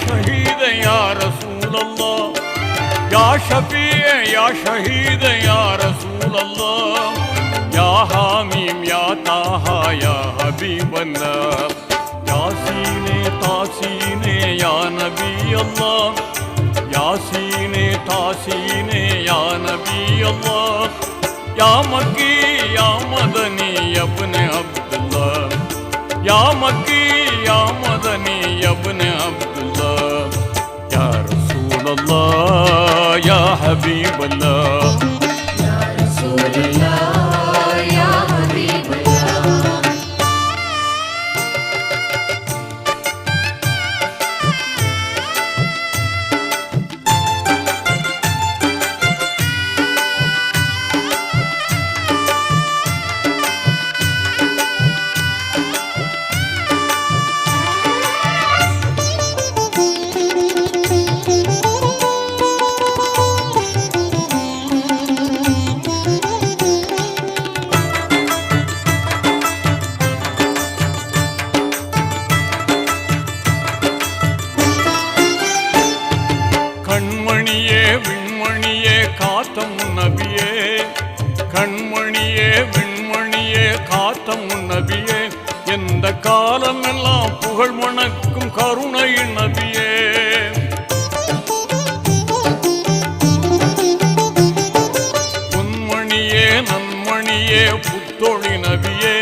شہید یا رسول اللہ یا شفیع یا شہید یا رسول اللہ یا حامیم یا تاہا یا حبیب اللہ یا سینے تاسینے یا نبی اللہ یا سینے تاسینے یا نبی اللہ یا مکی یا مدنی ابن عبداللہ، یا مکی الله يا حبيب الله. விண்மணியே காத்தம் நபியே எந்த காலம் எல்லாம் புகழ் மணக்கும் கருணை நபியே பொன்மணியே நன்மணியே புத்தொழி நபியே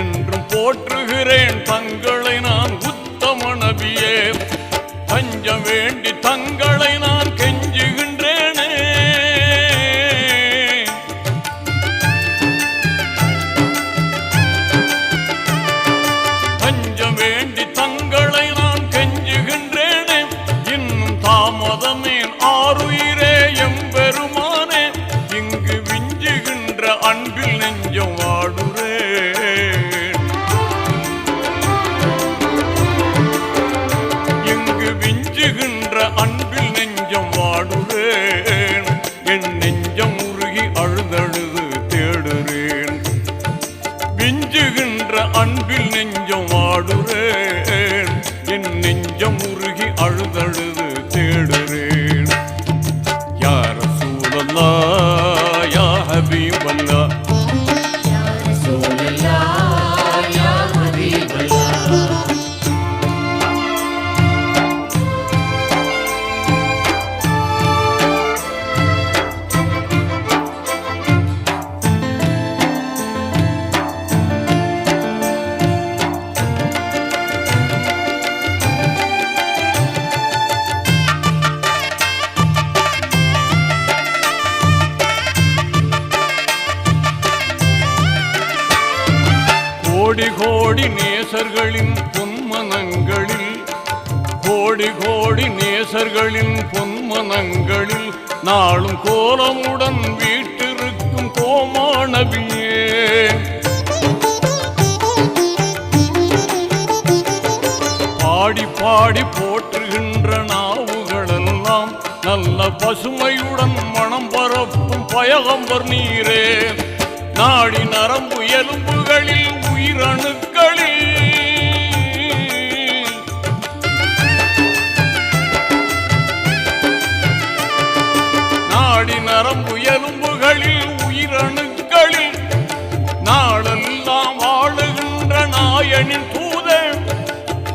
என்றும் போற்றுகிறேன் தங்களை நான் உத்தம நபியே தஞ்சம் வேண்டி தங்களை நான் கோடி கோடி நேசர்களின் பொன்மனங்களில் கோடி கோடி நேசர்களின் பொன்மனங்களில் நாளும் கோலமுடன் வீட்டிருக்கும் கோமானவியே. பாடி பாடி போற்றுகின்ற நாவுகளெல்லாம் நல்ல பசுமையுடன் மனம் பரப்பும் பயகம்பர் நீரே. நாடி நரம்பு எலும்புகளில் உயிரணுக்களில். நாடி நரம்பு எலும்புகளில் உயிரணுக்களில். நாடெல்லாம் வாழுகின்ற நாயனின் தூதன்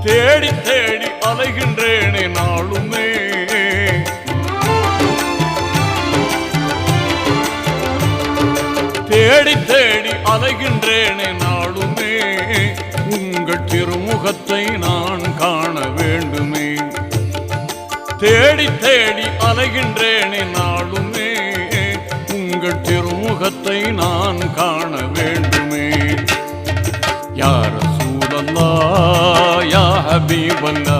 தேடி தேடி தேடி தேடி அலைகின்றேனே நாளுமே உங்கள் திருமுகத்தை நான் காண வேண்டுமே. தேடி தேடி அலைகின்றேனே நாளுமே உங்கள் திருமுகத்தை நான் காண வேண்டுமே. யார சூழல்லா யா ஹபீபல்லா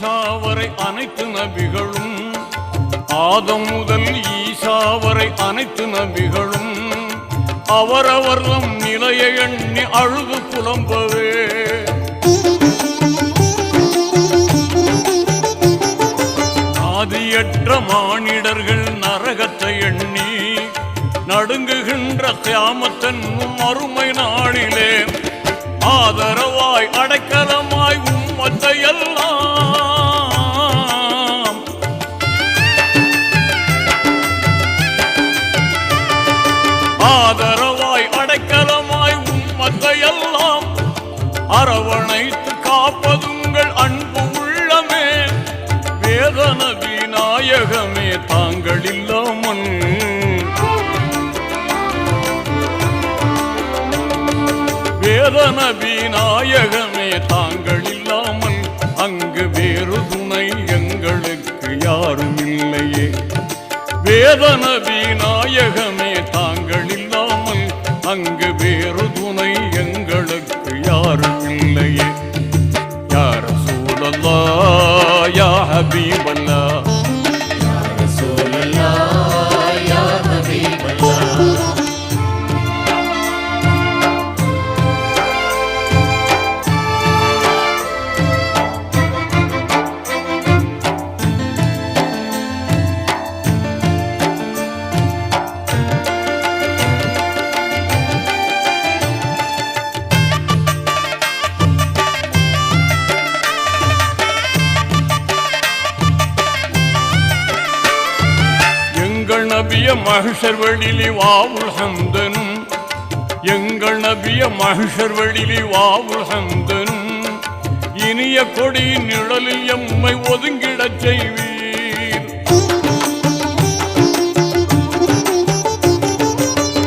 ஈசாவரை அனைத்து நபிகளும். ஆதம் முதல் ஈசாவரை அனைத்து நபிகளும். அவரவர் தம் நிலையை எண்ணி அழுது புலம்பவே. ஆதியற்ற மானிடர்கள் நரகத்தை எண்ணி நடுங்குகின்ற கியாமத்தன்னும் அருமை நாளிலே. ஆதரவாய் அடைக்கலமாய் உம்மத்தை உலகமே தாங்கள் இல்லாமன் வேதன விநாயகமே தாங்கள் இல்லாமல் அங்கு வேறு துணை எங்களுக்கு யாரும் இல்லையே வேதன விநாயகமே தாங்கள் இல்லாமல் அங்கு வேறு துணை எங்களுக்கு யாரும் இல்லையே யார் சூழல்லா யா ஹபீபல்லா நபிய மகிஷர் வெளிலி வாவுள் சந்தனும். எங்கள் நபிய மகிஷர் வெளிலி வாவுள் சந்தனும். இனிய கொடியின் நிழலில் எம்மை ஒதுங்கிடச் செய்வீர்.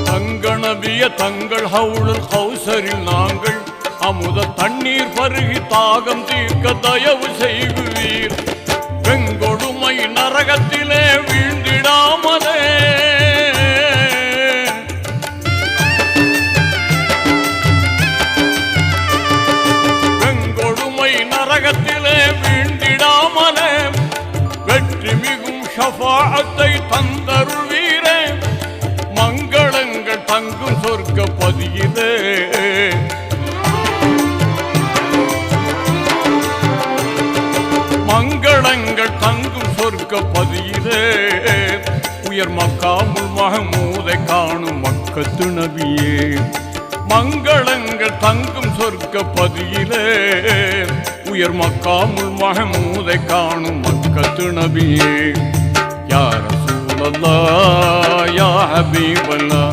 தங்க நபிய தங்கள் ஹவுளல் கௌசரில் நாங்கள் அமுத தண்ணீர் பருகி தாகம் தீர்க்க தயவு செய்வீர். பெங்கொடுமை நரகத்திலே பதியிலே உயர் மக்காமுல் மகமூதை காணும் மக்கத்து நபியே மங்களங்கள் தங்கும் சொர்க்க பதியிலே உயர் மக்காமுல் மகமூதை காணும் மக்கத்து நபியே யார் சூழல்லா யா ஹபீபல்லா.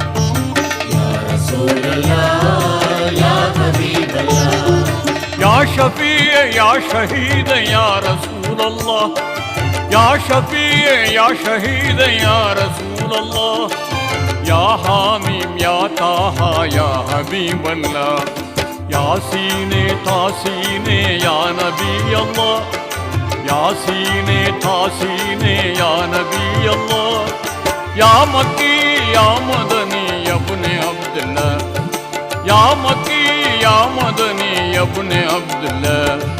Ya Şafi, Ya Şehid, Ya Resulallah. Ya Hamim, Ya Taha, Ya Habiballah Yasine, Tasine, Ya Nabi Allah Yasine, Tasine, Ya Nabi Allah Ya Makki, Ya Madani, Ya Bune Abdullah. Ya Makki, Ya Madani, Ya Bune Abdullah.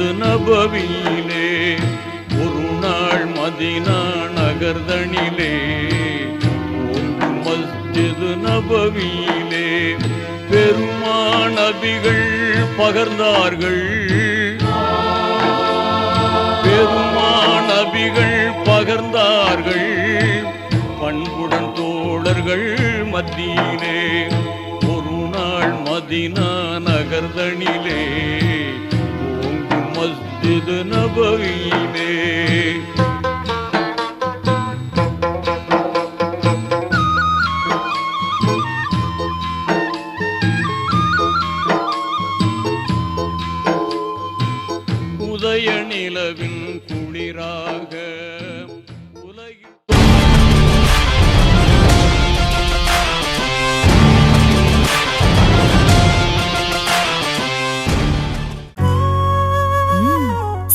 மது நபவியிலே ஒரு நாள் Medina நகர்தனிலே ஒன்று மஸ்ஜிது நபவியிலே பெருமாநபிகள் பகர்ந்தார்கள். பெருமாநபிகள் பகர்ந்தார்கள். பண்புடன் தோழர்கள் மத்தியிலே ஒரு நாள் Medina நகர்தனிலே. மஸ்ஜிது நபவியிலே